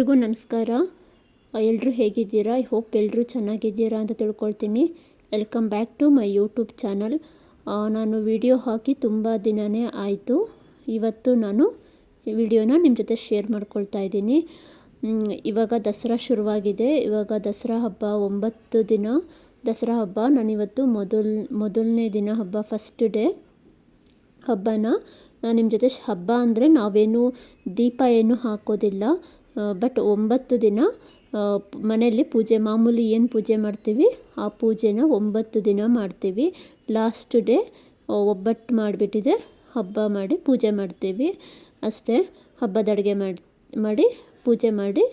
ಎಲ್ರಿಗೂ ನಮಸ್ಕಾರ. ಎಲ್ಲರೂ ಹೇಗಿದ್ದೀರಾ? ಐ ಹೋಪ್ ಎಲ್ಲರೂ ಚೆನ್ನಾಗಿದ್ದೀರಾ ಅಂತ ತಿಳ್ಕೊಳ್ತೀನಿ. Welcome back to my YouTube channel ನಾನು ವಿಡಿಯೋ ಹಾಕಿ ತುಂಬ ದಿನವೇ ಆಯಿತು. ಇವತ್ತು ನಾನು ವಿಡಿಯೋನ ನಿಮ್ಮ ಜೊತೆ ಶೇರ್ ಮಾಡ್ಕೊಳ್ತಾ ಇದ್ದೀನಿ. ಇವಾಗ ದಸರಾ ಶುರುವಾಗಿದೆ. ಇವಾಗ ದಸರಾ ಹಬ್ಬ ಒಂಬತ್ತು ದಿನ. ದಸರಾ ಹಬ್ಬ ನಾನಿವತ್ತು ಮೊದಲ, ಮೊದಲನೇ ದಿನ ಹಬ್ಬ ಫಸ್ಟ್ ಡೇ ಹಬ್ಬನ. ನಾನು ನಿಮ್ಮ ಜೊತೆ ಹಬ್ಬ ಅಂದರೆ ನಾವೇನು ದೀಪ ಏನು ಹಾಕೋದಿಲ್ಲ. ಬಟ್ ಒಂಬತ್ತು ದಿನ ಮನೆಯಲ್ಲಿ ಪೂಜೆ, ಮಾಮೂಲಿ ಏನು ಪೂಜೆ ಮಾಡ್ತೀವಿ, ಆ ಪೂಜೆನ ಒಂಬತ್ತು ದಿನ ಮಾಡ್ತೀವಿ. ಲಾಸ್ಟ್ ಡೇ ಒಬ್ಬಟ್ಟು ಮಾಡಿಬಿಟ್ಟಿದೆ, ಹಬ್ಬ ಮಾಡಿ ಪೂಜೆ ಮಾಡ್ತೀವಿ. ಅಷ್ಟೇ, ಹಬ್ಬದ ಅಡುಗೆ ಮಾಡಿ ಮಾಡಿ ಪೂಜೆ ಮಾಡಿ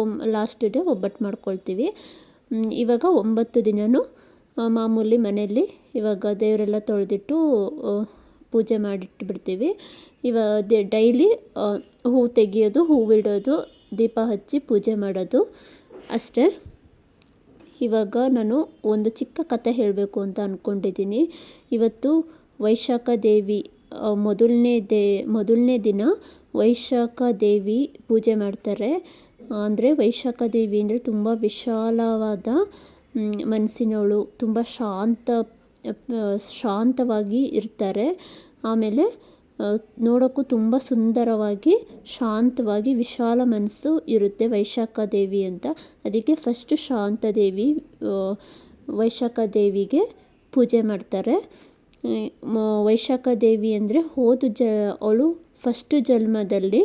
ಒಮ್ ಲಾಸ್ಟ್ ಡೇ ಒಬ್ಬಟ್ಟು ಮಾಡ್ಕೊಳ್ತೀವಿ. ಇವಾಗ ಒಂಬತ್ತು ದಿನವೂ ಮಾಮೂಲಿ ಮನೆಯಲ್ಲಿ ಇವಾಗ ದೇವರೆಲ್ಲ ತೊಳೆದಿಟ್ಟು ಪೂಜೆ ಮಾಡಿಟ್ಬಿಡ್ತೀವಿ. ಇವ ಡೈಲಿ ಹೂ ತೆಗಿಯೋದು ಹೂವಿಡೋದು ದೀಪ ಹಚ್ಚಿ ಪೂಜೆ ಮಾಡೋದು ಅಷ್ಟೇ. ಇವಾಗ ನಾನು ಒಂದು ಚಿಕ್ಕ ಕತೆ ಹೇಳಬೇಕು ಅಂತ ಅಂದ್ಕೊಂಡಿದ್ದೀನಿ ಇವತ್ತು ವೈಶಾಖ ದೇವಿ ಮೊದಲನೇ ದೇ, ಮೊದಲನೇ ದಿನ ವೈಶಾಖ ದೇವಿ ಪೂಜೆ ಮಾಡ್ತಾರೆ. ಅಂದರೆ ವೈಶಾಖ ದೇವಿ ಅಂದರೆ ತುಂಬ ವಿಶಾಲವಾದ ಮನಸ್ಸಿನವಳು ತುಂಬ ಶಾಂತ ಶಾಂತವಾಗಿ ಇರ್ತಾರೆ. ಆಮೇಲೆ ನೋಡೋಕ್ಕೂ ತುಂಬ ಸುಂದರವಾಗಿ, ಶಾಂತವಾಗಿ, ವಿಶಾಲ ಮನಸ್ಸು ಇರುತ್ತೆ ವೈಶಾಖ ದೇವಿ ಅಂತ. ಅದಕ್ಕೆ ಫಸ್ಟ್ ಶಾಂತ ದೇವಿ ವೈಶಾಖ ದೇವಿಗೆ ಪೂಜೆ ಮಾಡ್ತಾರೆ. ವೈಶಾಖ ದೇವಿ ಅಂದರೆ ಹೋದ ಜ, ಅವಳು ಫಸ್ಟ್ ಜನ್ಮದಲ್ಲಿ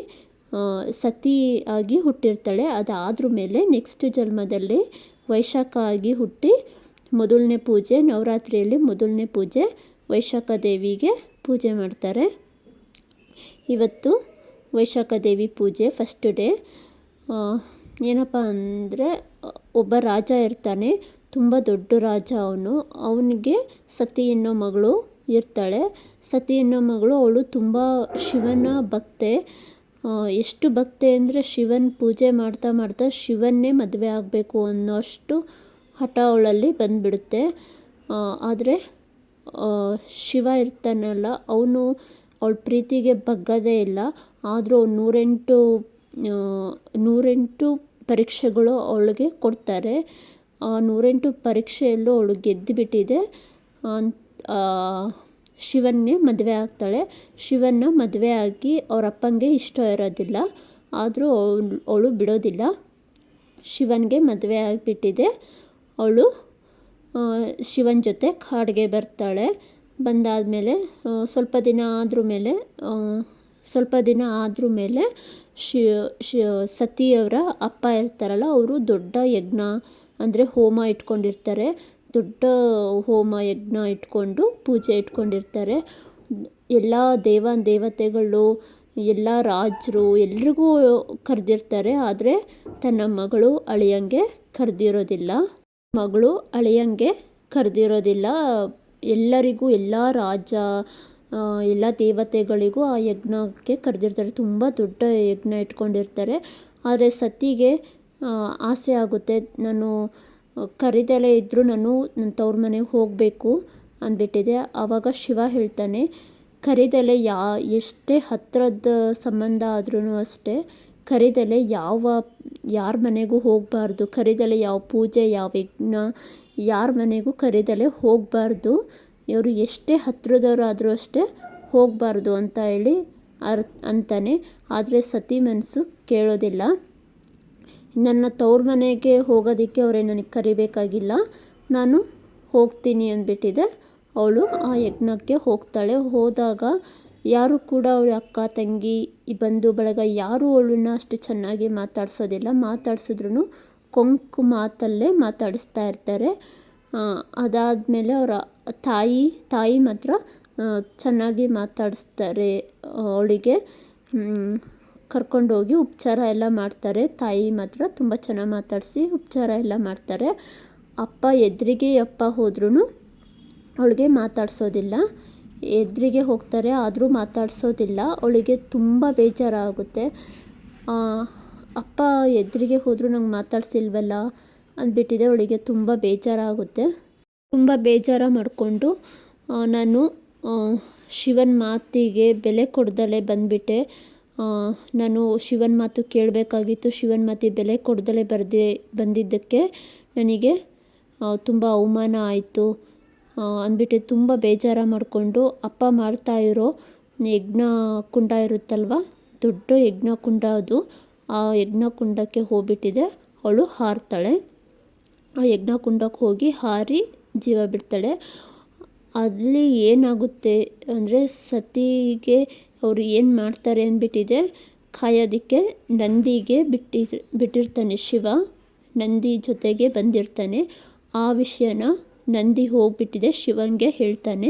ಸತಿ ಆಗಿ ಹುಟ್ಟಿರ್ತಾಳೆ. ಅದಾದ್ರ ಮೇಲೆ ನೆಕ್ಸ್ಟ್ ಜನ್ಮದಲ್ಲಿ ವೈಶಾಖ ಆಗಿ ಹುಟ್ಟಿ, ಮೊದಲನೇ ಪೂಜೆ, ನವರಾತ್ರಿಯಲ್ಲಿ ಮೊದಲನೇ ಪೂಜೆ ವೈಶಾಖ ದೇವಿಗೆ ಪೂಜೆ ಮಾಡ್ತಾರೆ. ಇವತ್ತು ವೈಶಾಖ ದೇವಿ ಪೂಜೆ ಫಸ್ಟ್ ಡೇ ಏನಪ್ಪ ಅಂದರೆ, ಒಬ್ಬ ರಾಜ ಇರ್ತಾನೆ, ತುಂಬ ದೊಡ್ಡ ರಾಜ ಅವನು. ಅವನಿಗೆ ಸತಿ ಎನ್ನೋ ಮಗಳು ಇರ್ತಾಳೆ. ಸತಿ ಎನ್ನೋ ಮಗಳು, ಅವಳು ತುಂಬ ಶಿವನ ಭಕ್ತೆ. ಎಷ್ಟು ಭಕ್ತೆ ಅಂದರೆ, ಶಿವನ ಪೂಜೆ ಮಾಡ್ತಾ ಮಾಡ್ತಾ ಶಿವನ್ನೇ ಮದುವೆ ಆಗಬೇಕು ಅನ್ನೋ ಅಷ್ಟು ಹಠ ಅವಳಲ್ಲಿ ಬಂದುಬಿಡುತ್ತೆ ಆದರೆ ಶಿವ ಇರ್ತಾನಲ್ಲ, ಅವನು ಅವಳ ಪ್ರೀತಿಗೆ ಬಗ್ಗದೇ ಇಲ್ಲ. ಆದರೂ ನೂರೆಂಟು ನೂರೆಂಟು ಪರೀಕ್ಷೆಗಳು ಅವಳಿಗೆ ಕೊಡ್ತಾರೆ. ಆ ನೂರೆಂಟು ಪರೀಕ್ಷೆಯಲ್ಲೂ ಅವಳು ಗೆದ್ದು ಬಿಟ್ಟಿದೆ ಶಿವನ್ನೇ ಮದುವೆ ಆಗ್ತಾಳೆ. ಶಿವನ್ನ ಮದುವೆ ಆಗಿ ಅವ್ರ ಅಪ್ಪಂಗೆ ಇಷ್ಟ ಇರೋದಿಲ್ಲ. ಆದರೂ ಅವಳು ಅವಳು ಬಿಡೋದಿಲ್ಲ. ಶಿವನಿಗೆ ಮದುವೆ ಆಗಿಬಿಟ್ಟಿದೆ. ಅವಳು ಶಿವನ ಜೊತೆ ಕಾಡಿಗೆ ಬರ್ತಾಳೆ. ಬಂದಾದಮೇಲೆ ಸ್ವಲ್ಪ ದಿನ ಆದ್ರ ಮೇಲೆ ಸ್ವಲ್ಪ ದಿನ ಆದ್ರ ಮೇಲೆ ಶಿ ಶಿ ಸತಿಯವರ ಅಪ್ಪ ಇರ್ತಾರಲ್ಲ, ಅವರು ದೊಡ್ಡ ಯಜ್ಞ, ಅಂದರೆ ಹೋಮ ಇಟ್ಕೊಂಡಿರ್ತಾರೆ. ದೊಡ್ಡ ಹೋಮ ಯಜ್ಞ ಇಟ್ಕೊಂಡು ಪೂಜೆ ಇಟ್ಕೊಂಡಿರ್ತಾರೆ. ಎಲ್ಲ ದೇವ ದೇವತೆಗಳು, ಎಲ್ಲ ರಾಜರು ಎಲ್ರಿಗೂ ಕರೆದಿರ್ತಾರೆ, ಆದರೆ ತನ್ನ ಮಗಳು ಅಳಿಯಂಗೆ ಕರೆದಿರೋದಿಲ್ಲ. ಮಗಳು ಅಳಿಯಂಗೆ ಕರೆದಿರೋದಿಲ್ಲ. ಎಲ್ಲರಿಗೂ, ಎಲ್ಲ ರಾಜ ಎಲ್ಲ ದೇವತೆಗಳಿಗೂ ಆ ಯಜ್ಞಕ್ಕೆ ಕರೆದಿರ್ತಾರೆ. ತುಂಬ ದೊಡ್ಡ ಯಜ್ಞ ಇಟ್ಕೊಂಡಿರ್ತಾರೆ. ಆದರೆ ಸತಿಗೆ ಆಸೆ ಆಗುತ್ತೆ. ನಾನು ಕರಿದಲೇ ಇದ್ದರೂ ನಾನು ನನ್ನ ತವ್ರ ಮನೆಗೆ ಹೋಗಬೇಕು ಅಂದ್ಬಿಟ್ಟಿದೆ. ಆವಾಗ ಶಿವ ಹೇಳ್ತಾನೆ, ಕರಿದಲೆ ಯಾ, ಎಷ್ಟೇ ಹತ್ತಿರದ ಸಂಬಂಧ ಆದ್ರೂ ಅಷ್ಟೇ, ಕರಿದಲೆ ಯಾವ ಯಾರ ಮನೆಗೂ ಹೋಗಬಾರ್ದು, ಕರಿದಲೆ ಯಾವ ಪೂಜೆ, ಯಾವ ಯಜ್ಞ, ಯಾರ ಮನೆಗೂ ಕರಿದಲೆ ಹೋಗಬಾರ್ದು. ಇವರು ಎಷ್ಟೇ ಹತ್ತಿರದವರಾದರೂ ಅಷ್ಟೇ ಹೋಗಬಾರ್ದು ಅಂತ ಹೇಳಿ ಅರ್, ಅಂತಾನೆ. ಆದರೆ ಸತಿ ಮನಸ್ಸು ಕೇಳೋದಿಲ್ಲ. ನನ್ನ ತವ್ರ ಮನೆಗೆ ಹೋಗೋದಕ್ಕೆ ಅವರೇ ನನಗೆ ಕರಿಬೇಕಾಗಿಲ್ಲ. ನಾನು ಹೋಗ್ತೀನಿ ಅಂದ್ಬಿಟ್ಟಿದೆ. ಅವಳು ಆ ಯಜ್ಞಕ್ಕೆ ಹೋಗ್ತಾಳೆ. ಹೋದಾಗ ಯಾರು ಕೂಡ ಅವಳ ಅಕ್ಕ, ತಂಗಿ, ಈ ಬಂಧು ಬಳಗ ಯಾರೂ ಅವಳನ್ನ ಅಷ್ಟು ಚೆನ್ನಾಗಿ ಮಾತಾಡ್ಸೋದಿಲ್ಲ. ಮಾತಾಡ್ಸಿದ್ರು ಕೊಂಕು ಮಾತಲ್ಲೇ ಮಾತಾಡಿಸ್ತಾ ಇರ್ತಾರೆ. ಅದಾದಮೇಲೆ ಅವರ ತಾಯಿ ತಾಯಿ ಮಾತ್ರ ಚೆನ್ನಾಗಿ ಮಾತಾಡಿಸ್ತಾರೆ. ಅವಳಿಗೆ ಕರ್ಕೊಂಡೋಗಿ ಉಪಚಾರ ಎಲ್ಲ ಮಾಡ್ತಾರೆ. ತಾಯಿ ಮಾತ್ರ ತುಂಬ ಚೆನ್ನಾಗಿ ಮಾತಾಡಿಸಿ ಉಪಚಾರ ಎಲ್ಲ ಮಾಡ್ತಾರೆ. ಅಪ್ಪ ಎದುರಿಗೆ ಅಪ್ಪ ಹೋದ್ರೂ ಅವಳಿಗೆ ಮಾತಾಡಿಸೋದಿಲ್ಲ. ಎದುರಿಗೆ ಹೋಗ್ತಾರೆ, ಆದರೂ ಮಾತಾಡಿಸೋದಿಲ್ಲ. ಅವಳಿಗೆ ತುಂಬ ಬೇಜಾರಾಗುತ್ತೆ. ಅಪ್ಪ, ಎದುರಿಗೆ ಹೋದರೂ ನಂಗೆ ಮಾತಾಡ್ಸಿಲ್ವಲ್ಲ? ಅಂದ್ಬಿಟ್ಟಿದೆ. ಅವಳಿಗೆ ತುಂಬ ಬೇಜಾರಾಗುತ್ತೆ. ತುಂಬ ಬೇಜಾರ ಮಾಡಿಕೊಂಡು ನಾನು ಶಿವನ್ ಮಾತಿಗೆ ಬೆಲೆ ಕೊಡ್ದಲೇ ಬಂದುಬಿಟ್ಟೆ. ನಾನು ಶಿವನ ಮಾತು ಕೇಳಬೇಕಾಗಿತ್ತು. ಶಿವನ ಮಾತಿಗೆ ಬೆಲೆ ಕೊಡ್ದಲೇ ಬರ್ದೆ, ಬಂದಿದ್ದಕ್ಕೆ ನನಗೆ ತುಂಬ ಅವಮಾನ ಆಯಿತು. ಅಂದ್ಬಿಟ್ಟು ತುಂಬ ಬೇಜಾರು ಮಾಡಿಕೊಂಡು ಅಪ್ಪ ಮಾಡ್ತಾ ಇರೋ ಯಜ್ಞ ಕುಂಡ ಇರುತ್ತಲ್ವ? ದೊಡ್ಡ ಯಜ್ಞ ಕುಂಡ ಅದು. ಆ ಯಜ್ಞ ಕುಂಡಕ್ಕೆ ಹೋಗ್ಬಿಟ್ಟಿದೆ. ಅವಳು ಹಾರ್ತಾಳೆ. ಆ ಯಜ್ಞ ಕುಂಡಕ್ಕೆ ಹೋಗಿ ಹಾರಿ ಜೀವ ಬಿಡ್ತಾಳೆ. ಅಲ್ಲಿ ಏನಾಗುತ್ತೆ ಅಂದರೆ ಸತಿಗೆ ಅವರು ಏನು ಮಾಡ್ತಾರೆ ಅಂದ್ಬಿಟ್ಟಿದೆ. ಕಾಯೋದಕ್ಕೆ ನಂದಿಗೆ ಬಿಟ್ಟಿ ಬಿಟ್ಟಿರ್ತಾನೆ ಶಿವ. ನಂದಿ ಜೊತೆಗೆ ಬಂದಿರ್ತಾನೆ. ಆ ವಿಷಯನ ನಂದಿ ಹೋಗ್ಬಿಟ್ಟಿದೆ, ಶಿವಂಗೆ ಹೇಳ್ತಾನೆ.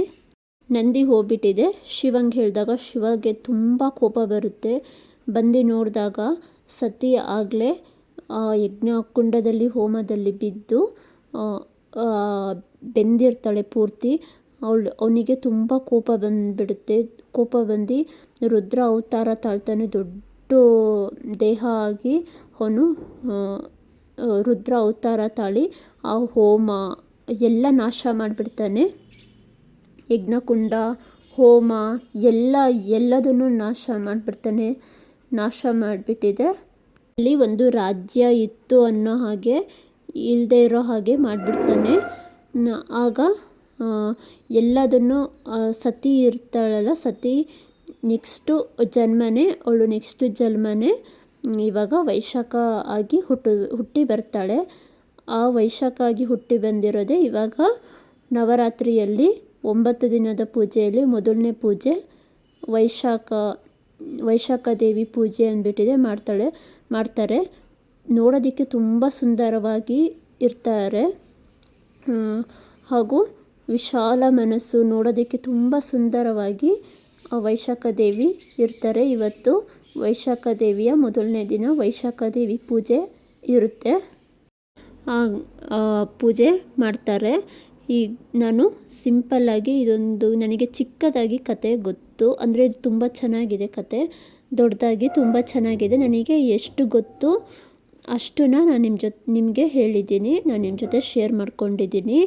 ನಂದಿ ಹೋಗ್ಬಿಟ್ಟಿದೆ, ಶಿವಂಗೆ ಹೇಳಿದಾಗ ಶಿವಗೆ ತುಂಬ ಕೋಪ ಬರುತ್ತೆ. ಬಂದು ನೋಡಿದಾಗ ಸತಿ ಆಗಲೇ ಯಜ್ಞ ಕುಂಡದಲ್ಲಿ ಹೋಮದಲ್ಲಿ ಬಿದ್ದು ಬೆಂದಿರ್ತಾಳೆ ಪೂರ್ತಿ. ಅವಳು, ಅವನಿಗೆ ತುಂಬ ಕೋಪ ಬಂದುಬಿಡುತ್ತೆ. ಕೋಪ ಬಂದು ರುದ್ರ ಅವತಾರ ತಾಳ್ತಾನೆ, ದೊಡ್ಡ ದೇಹ ಆಗಿ ಅವನು ರುದ್ರ ಅವತಾರ ತಾಳಿ ಆ ಹೋಮ ಎಲ್ಲ ನಾಶ ಮಾಡಿಬಿಡ್ತಾನೆ. ಯಜ್ಞಕುಂಡ, ಹೋಮ, ಎಲ್ಲ, ಎಲ್ಲದನ್ನು ನಾಶ ಮಾಡಿಬಿಡ್ತಾನೆ. ನಾಶ ಮಾಡಿಬಿಟ್ಟಿದೆ. ಅಲ್ಲಿ ಒಂದು ರಾಜ್ಯ ಇತ್ತು ಅನ್ನೋ ಹಾಗೆ ಇಲ್ಲದೆ ಇರೋ ಹಾಗೆ ಮಾಡಿಬಿಡ್ತಾನೆ. ಆಗ ಎಲ್ಲದನ್ನು ಸತಿ ಇರ್ತಾಳಲ್ಲ, ಸತಿ ನೆಕ್ಸ್ಟು ಜನ್ಮನೇ, ಅವಳು ನೆಕ್ಸ್ಟು ಜನ್ಮನೇ, ಇವಾಗ ವೈಶಾಖ ಆಗಿ ಹುಟ್ಟು, ಹುಟ್ಟಿ ಬರ್ತಾಳೆ. ಆ ವೈಶಾಖಾಗಿ ಹುಟ್ಟಿ ಬಂದಿರೋದೆ ಇವಾಗ ನವರಾತ್ರಿಯಲ್ಲಿ ಒಂಬತ್ತು ದಿನದ ಪೂಜೆಯಲ್ಲಿ ಮೊದಲನೇ ಪೂಜೆ ವೈಶಾಖ ವೈಶಾಖ ದೇವಿ ಪೂಜೆ ಅಂದ್ಬಿಟ್ಟಿದೆ ಮಾಡ್ತಾಳೆ, ಮಾಡ್ತಾರೆ. ನೋಡೋದಕ್ಕೆ ತುಂಬ ಸುಂದರವಾಗಿ ಇರ್ತಾರೆ. ಹಾಗೂ ವಿಶಾಲ ಮನಸ್ಸು, ನೋಡೋದಕ್ಕೆ ತುಂಬ ಸುಂದರವಾಗಿ ವೈಶಾಖ ದೇವಿ ಇರ್ತಾರೆ. ಇವತ್ತು ವೈಶಾಖ ದೇವಿಯ ಮೊದಲನೇ ದಿನ ವೈಶಾಖ ದೇವಿ ಪೂಜೆ ಇರುತ್ತೆ. ಪೂಜೆ ಮಾಡ್ತಾರೆ. ಈ, ನಾನು ಸಿಂಪಲ್ಲಾಗಿ ಇದೊಂದು ನನಗೆ ಚಿಕ್ಕದಾಗಿ ಕತೆ ಗೊತ್ತು. ಅಂದರೆ ಇದು ತುಂಬ ಚೆನ್ನಾಗಿದೆ ಕತೆ. ದೊಡ್ಡದಾಗಿ ತುಂಬ ಚೆನ್ನಾಗಿದೆ. ನನಗೆ ಎಷ್ಟು ಗೊತ್ತು ಅಷ್ಟನ್ನ ನಾನು ನಿಮ್ಮ ಜೊತೆ, ನಿಮಗೆ ಹೇಳಿದ್ದೀನಿ. ನಾನು ನಿಮ್ಮ ಜೊತೆ ಶೇರ್ ಮಾಡ್ಕೊಂಡಿದ್ದೀನಿ.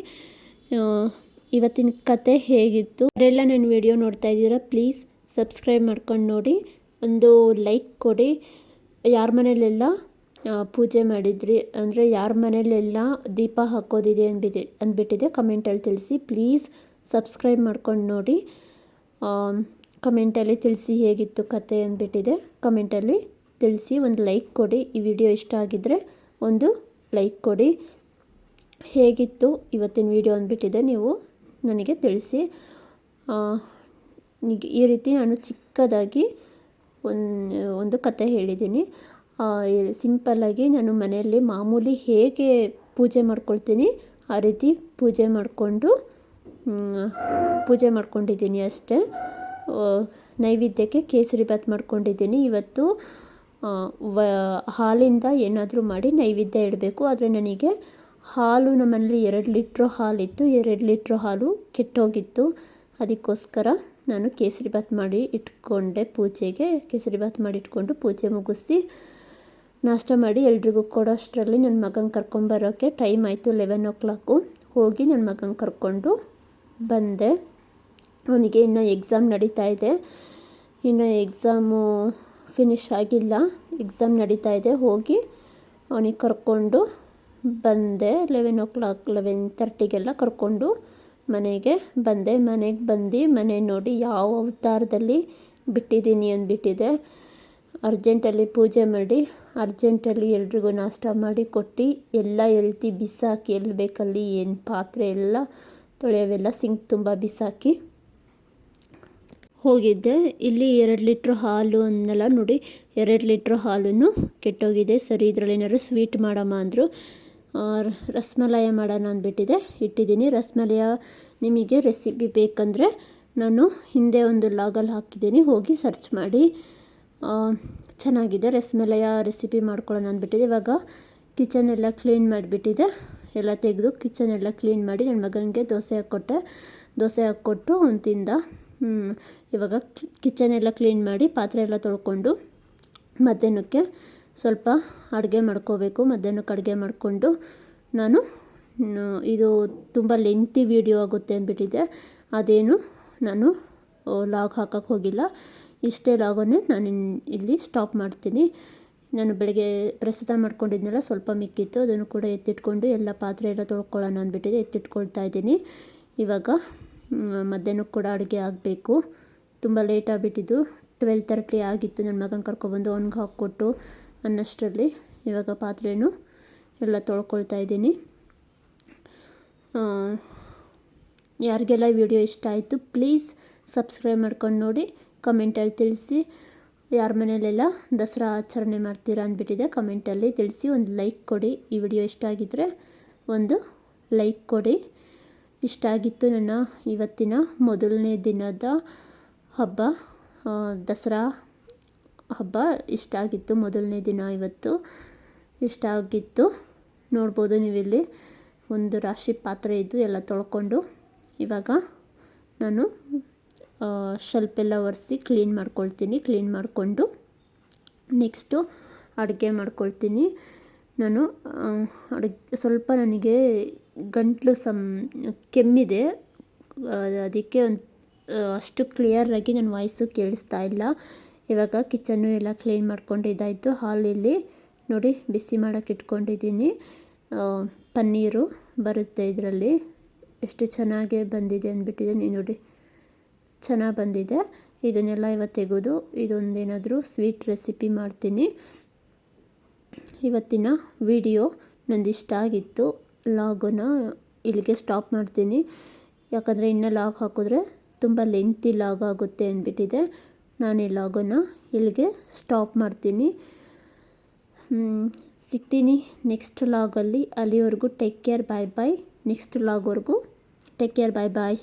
ಇವತ್ತಿನ ಕತೆ ಹೇಗಿತ್ತು? ಅವರೆಲ್ಲ ನನ್ನ ವಿಡಿಯೋ ನೋಡ್ತಾ ಇದ್ದೀರಾ ಪ್ಲೀಸ್ ಸಬ್ಸ್ಕ್ರೈಬ್ ಮಾಡ್ಕೊಂಡು ನೋಡಿ. ಒಂದು ಲೈಕ್ ಕೊಡಿ. ಯಾರ ಮನೇಲೆಲ್ಲ? ಪೂಜೆ ಮಾಡಿದ್ರಿ ಅಂದರೆ ಯಾರ ಮನೇಲೆಲ್ಲ ದೀಪ ಹಾಕೋದಿದೆ ಅಂದ್ಬಿಟ್ಟು ಅಂದ್ಬಿಟ್ಟಿದೆ. ಕಮೆಂಟಲ್ಲಿ ತಿಳಿಸಿ. ಪ್ಲೀಸ್ ಸಬ್ಸ್ಕ್ರೈಬ್ ಮಾಡ್ಕೊಂಡು ನೋಡಿ. ಕಮೆಂಟಲ್ಲಿ ತಿಳಿಸಿ ಹೇಗಿತ್ತು ಕತೆ ಅಂದ್ಬಿಟ್ಟಿದೆ. ಕಮೆಂಟಲ್ಲಿ ತಿಳಿಸಿ ಒಂದು ಲೈಕ್ ಕೊಡಿ. ಈ ವಿಡಿಯೋ ಇಷ್ಟ ಆಗಿದ್ದರೆ ಒಂದು ಲೈಕ್ ಕೊಡಿ. ಹೇಗಿತ್ತು ಇವತ್ತಿನ ವಿಡಿಯೋ ಅಂದ್ಬಿಟ್ಟಿದೆ ನೀವು ನನಗೆ ತಿಳಿಸಿ. ಈ ರೀತಿ ನಾನು ಚಿಕ್ಕದಾಗಿ ಒಂದು ಒಂದು ಕತೆ ಹೇಳಿದ್ದೀನಿ. ಸಿಂಪಲ್ಲಾಗಿ ನಾನು ಮನೆಯಲ್ಲಿ ಮಾಮೂಲಿ ಹೇಗೆ ಪೂಜೆ ಮಾಡ್ಕೊಳ್ತೀನಿ, ಆ ರೀತಿ ಪೂಜೆ ಮಾಡಿಕೊಂಡು ಪೂಜೆ ಮಾಡ್ಕೊಂಡಿದ್ದೀನಿ ಅಷ್ಟೇ. ನೈವೇದ್ಯಕ್ಕೆ ಕೇಸರಿ ಬಾತ್ ಮಾಡ್ಕೊಂಡಿದ್ದೀನಿ. ಇವತ್ತು ವ, ಹಾಲಿಂದ ಏನಾದರೂ ಮಾಡಿ ನೈವೇದ್ಯ ಇಡಬೇಕು. ಆದರೆ ನನಗೆ ಹಾಲು ನಮ್ಮನೇಲಿ ಎರಡು ಲೀಟ್ರ್ ಹಾಲಿತ್ತು. ಎರಡು ಲೀಟ್ರ್ ಹಾಲು ಕೆಟ್ಟೋಗಿತ್ತು. ಅದಕ್ಕೋಸ್ಕರ ನಾನು ಕೇಸರಿ ಬಾತ್ ಮಾಡಿ ಇಟ್ಕೊಂಡೆ ಪೂಜೆಗೆ. ಕೇಸರಿ ಬಾತ್ ಮಾಡಿ ಇಟ್ಕೊಂಡು ಪೂಜೆ ಮುಗಿಸಿ ನಾಷ್ಟ ಮಾಡಿ ಎಲ್ರಿಗೂ ಕೊಡೋಷ್ಟರಲ್ಲಿ ನನ್ನ ಮಗನ ಕರ್ಕೊಂಬರೋಕ್ಕೆ ಟೈಮ್ ಆಯಿತು ಲೆವೆನ್ ಓ ಕ್ಲಾಕು ಹೋಗಿ ನನ್ನ ಮಗನ ಕರ್ಕೊಂಡು ಬಂದೆ. ಅವನಿಗೆ ಇನ್ನು ಎಕ್ಸಾಮ್ ನಡೀತಾ ಇದೆ. ಇನ್ನು ಎಕ್ಸಾಮು ಫಿನಿಷ್ ಆಗಿಲ್ಲ. ಎಕ್ಸಾಮ್ ನಡೀತಾ ಇದೆ. ಹೋಗಿ ಅವನಿಗೆ ಕರ್ಕೊಂಡು ಬಂದೆ. ಲೆವೆನ್ ಓ ಕ್ಲಾಕ್ ಲೆವೆನ್ ತರ್ಟಿಗೆಲ್ಲ ಕರ್ಕೊಂಡು ಮನೆಗೆ ಬಂದೆ. ಮನೆಗೆ ಬಂದು ಮನೆ ನೋಡಿ ಯಾವ ಅವತಾರದಲ್ಲಿ ಬಿಟ್ಟಿದ್ದೀನಿ ಅಂದ್ಬಿಟ್ಟಿದೆ. ಅರ್ಜೆಂಟಲ್ಲಿ ಪೂಜೆ ಮಾಡಿ ಅರ್ಜೆಂಟಲ್ಲಿ ಎಲ್ರಿಗೂ ನಾಷ್ಟ ಮಾಡಿ ಕೊಟ್ಟು ಎಲ್ಲ ಎಲ್ತಿ ಬಿಸಾಕಿ, ಎಲ್ಲಿ ಬೇಕಲ್ಲಿ ಏನು ಪಾತ್ರೆ ಎಲ್ಲ ತೊಳೆಯೋವೆಲ್ಲ ಸಿಂಕ್ ತುಂಬ ಬಿಸಾಕಿ ಹೋಗಿದ್ದೆ. ಇಲ್ಲಿ ಎರಡು ಲೀಟ್ರ್ ಹಾಲು ಅನ್ನೆಲ್ಲ ನೋಡಿ, ಎರಡು ಲೀಟ್ರ್ ಹಾಲನ್ನು ಕೆಟ್ಟೋಗಿದೆ. ಸರಿ, ಇದರಲ್ಲಿ ಏನಾದ್ರು ಸ್ವೀಟ್ ಮಾಡಮ್ಮ ಅಂದರು. ರಸಮಲಾಯ ಮಾಡೋಣ ಅಂದ್ಬಿಟ್ಟಿದೆ. ಇಟ್ಟಿದ್ದೀನಿ. ರಸಮಲಾಯ ನಿಮಗೆ ರೆಸಿಪಿ ಬೇಕಂದರೆ ನಾನು ಹಿಂದೆ ಒಂದು ಲಾಗಲ್ಲಿ ಹಾಕಿದ್ದೀನಿ. ಹೋಗಿ ಸರ್ಚ್ ಮಾಡಿ. ಚೆನ್ನಾಗಿದೆ ರಸ್ಮಲಯ ರೆಸಿಪಿ ಮಾಡ್ಕೊಳ್ಳೋಣ ಅಂದ್ಬಿಟ್ಟಿದೆ. ಇವಾಗ ಕಿಚನ್ ಎಲ್ಲ ಕ್ಲೀನ್ ಮಾಡಿಬಿಟ್ಟಿದೆ. ಎಲ್ಲ ತೆಗೆದು ಕಿಚನ್ ಎಲ್ಲ ಕ್ಲೀನ್ ಮಾಡಿ ನನ್ನ ಮಗನಿಗೆ ದೋಸೆ ಹಾಕ್ಕೊಟ್ಟೆ. ದೋಸೆ ಹಾಕ್ಕೊಟ್ಟು ಅವ್ನು ತಿಂದ ಇವಾಗ ಕಿಚನ್ ಎಲ್ಲ ಕ್ಲೀನ್ ಮಾಡಿ ಪಾತ್ರೆ ಎಲ್ಲ ತೊಳ್ಕೊಂಡು ಮಧ್ಯಾಹ್ನಕ್ಕೆ ಸ್ವಲ್ಪ ಅಡುಗೆ ಮಾಡ್ಕೋಬೇಕು. ಮಧ್ಯಾಹ್ನಕ್ಕೆ ಅಡುಗೆ ಮಾಡಿಕೊಂಡು ನಾನು ಇದು ತುಂಬ ಲೆಂತಿ ವಿಡಿಯೋ ಆಗುತ್ತೆ ಅಂದ್ಬಿಟ್ಟಿದ್ದೆ ಅದೇನು ನಾನು ಲಾಗ್ ಹಾಕೋಕ್ಕೆ ಹೋಗಿಲ್ಲ. ಇಷ್ಟೇ ಲಾಗನ್ನು ನಾನು ಇಲ್ಲಿ ಸ್ಟಾಪ್ ಮಾಡ್ತೀನಿ. ನಾನು ಬೆಳಗ್ಗೆ ಪ್ರಸ್ತುತ ಮಾಡ್ಕೊಂಡಿದ್ನೆಲ್ಲ ಸ್ವಲ್ಪ ಮಿಕ್ಕಿತ್ತು, ಅದನ್ನು ಕೂಡ ಎತ್ತಿಟ್ಕೊಂಡು ಎಲ್ಲ ಪಾತ್ರೆ ಎಲ್ಲ ತೊಳ್ಕೊಳ್ಳೋಣ ಅಂದ್ಬಿಟ್ಟಿದೆ, ಎತ್ತಿಟ್ಕೊಳ್ತಾ ಇದ್ದೀನಿ. ಇವಾಗ ಮಧ್ಯಾಹ್ನಕ್ಕೆ ಕೂಡ ಅಡುಗೆ ಆಗಬೇಕು. ತುಂಬ ಲೇಟ್ ಆಗಿಬಿಟ್ಟಿದ್ದು. ಟ್ವೆಲ್ ತರ್ಟಿ ಆಗಿತ್ತು ನನ್ನ ಮಗನ ಕರ್ಕೊಬಂದು ಅವ್ನಿಗೆ ಹಾಕ್ಕೊಟ್ಟು ಅನ್ನಷ್ಟರಲ್ಲಿ ಇವಾಗ ಪಾತ್ರೆನೂ ಎಲ್ಲ ತೊಳ್ಕೊಳ್ತಾ ಇದ್ದೀನಿ. ಯಾರಿಗೆಲ್ಲ ವಿಡಿಯೋ ಇಷ್ಟ ಆಯಿತು ಪ್ಲೀಸ್ ಸಬ್ಸ್ಕ್ರೈಬ್ ಮಾಡ್ಕೊಂಡು ನೋಡಿ. ಕಮೆಂಟಲ್ಲಿ ತಿಳಿಸಿ. ಯಾರ ಮನೆಯಲ್ಲೆಲ್ಲ ದಸರಾ ಆಚರಣೆ ಮಾಡ್ತೀರಾ ಅಂದ್ಬಿಟ್ಟಿದೆ, ಕಮೆಂಟಲ್ಲಿ ತಿಳಿಸಿ. ಒಂದು ಲೈಕ್ ಕೊಡಿ. ಈ ವಿಡಿಯೋ ಇಷ್ಟ ಆಗಿದ್ದರೆ ಒಂದು ಲೈಕ್ ಕೊಡಿ. ಇಷ್ಟ ಆಗಿತ್ತು ನನ್ನ ಇವತ್ತಿನ ಮೊದಲನೇ ದಿನದ ಹಬ್ಬ. ದಸರಾ ಹಬ್ಬ ಇಷ್ಟ ಆಗಿತ್ತು. ಮೊದಲನೇ ದಿನ ಇವತ್ತು ಇಷ್ಟ ಆಗಿತ್ತು. ನೋಡ್ಬೋದು ನೀವಿಲ್ಲಿ ಒಂದು ರಾಶಿ ಪಾತ್ರೆ ಇದ್ದು ಎಲ್ಲ ತೊಳ್ಕೊಂಡು ಇವಾಗ ನಾನು ಎಲ್ಲ ಒರೆಸಿ ಕ್ಲೀನ್ ಮಾಡ್ಕೊಳ್ತೀನಿ ಕ್ಲೀನ್ ಮಾಡಿಕೊಂಡು ನೆಕ್ಸ್ಟು ಅಡುಗೆ ಮಾಡ್ಕೊಳ್ತೀನಿ. ನಾನು ಅಡುಗೆ, ಸ್ವಲ್ಪ ನನಗೆ ಗಂಟಲು ಸಮ್, ಕೆಮ್ಮಿದೆ. ಅದಕ್ಕೆ ಒಂದು ಅಷ್ಟು ಕ್ಲಿಯರಾಗಿ ನನ್ನ ವಾಯ್ಸು ಕೇಳಿಸ್ತಾ ಇಲ್ಲ. ಇವಾಗ ಕಿಚನ್ನು ಎಲ್ಲ ಕ್ಲೀನ್ ಮಾಡ್ಕೊಂಡು ಇದಾಯಿತು. ಹಾಲಲ್ಲಿ ನೋಡಿ ಬಿಸಿ ಮಾಡೋಕೆ ಇಟ್ಕೊಂಡಿದ್ದೀನಿ. ಪನ್ನೀರು ಬರುತ್ತೆ ಇದರಲ್ಲಿ. ಎಷ್ಟು ಚೆನ್ನಾಗಿ ಬಂದಿದೆ ಅಂದ್ಬಿಟ್ಟಿದೆ. ನೀವು ನೋಡಿ. ಚೆನ್ನಾಗಿ ಬಂದಿದೆ. ಇದನ್ನೆಲ್ಲ ಇವತ್ತು ತೆಗೆದು ಇದೊಂದೇನಾದರೂ ಸ್ವೀಟ್ ರೆಸಿಪಿ ಮಾಡ್ತೀನಿ. ಇವತ್ತಿನ ವಿಡಿಯೋ ನಂದಿಷ್ಟ ಆಗಿತ್ತು. ಲಾಗನ್ನ ಇಲ್ಲಿಗೆ ಸ್ಟಾಪ್ ಮಾಡ್ತೀನಿ. ಯಾಕಂದರೆ ಇನ್ನೂ ಲಾಗ್ ಹಾಕಿದ್ರೆ ತುಂಬ ಲೆಂತಿ ಲಾಗ್ ಆಗುತ್ತೆ ಅಂದ್ಬಿಟ್ಟಿದೆ. ನಾನು ಈ ಲಾಗನ್ನು ಇಲ್ಲಿಗೆ ಸ್ಟಾಪ್ ಮಾಡ್ತೀನಿ. ಸಿಗ್ತೀನಿ ನೆಕ್ಸ್ಟ್ ಲಾಗಲ್ಲಿ. ಅಲ್ಲಿವರೆಗೂ take care, bye bye. Next ಲಾಗ್ವರೆಗೂ take care, bye ಬಾಯ್.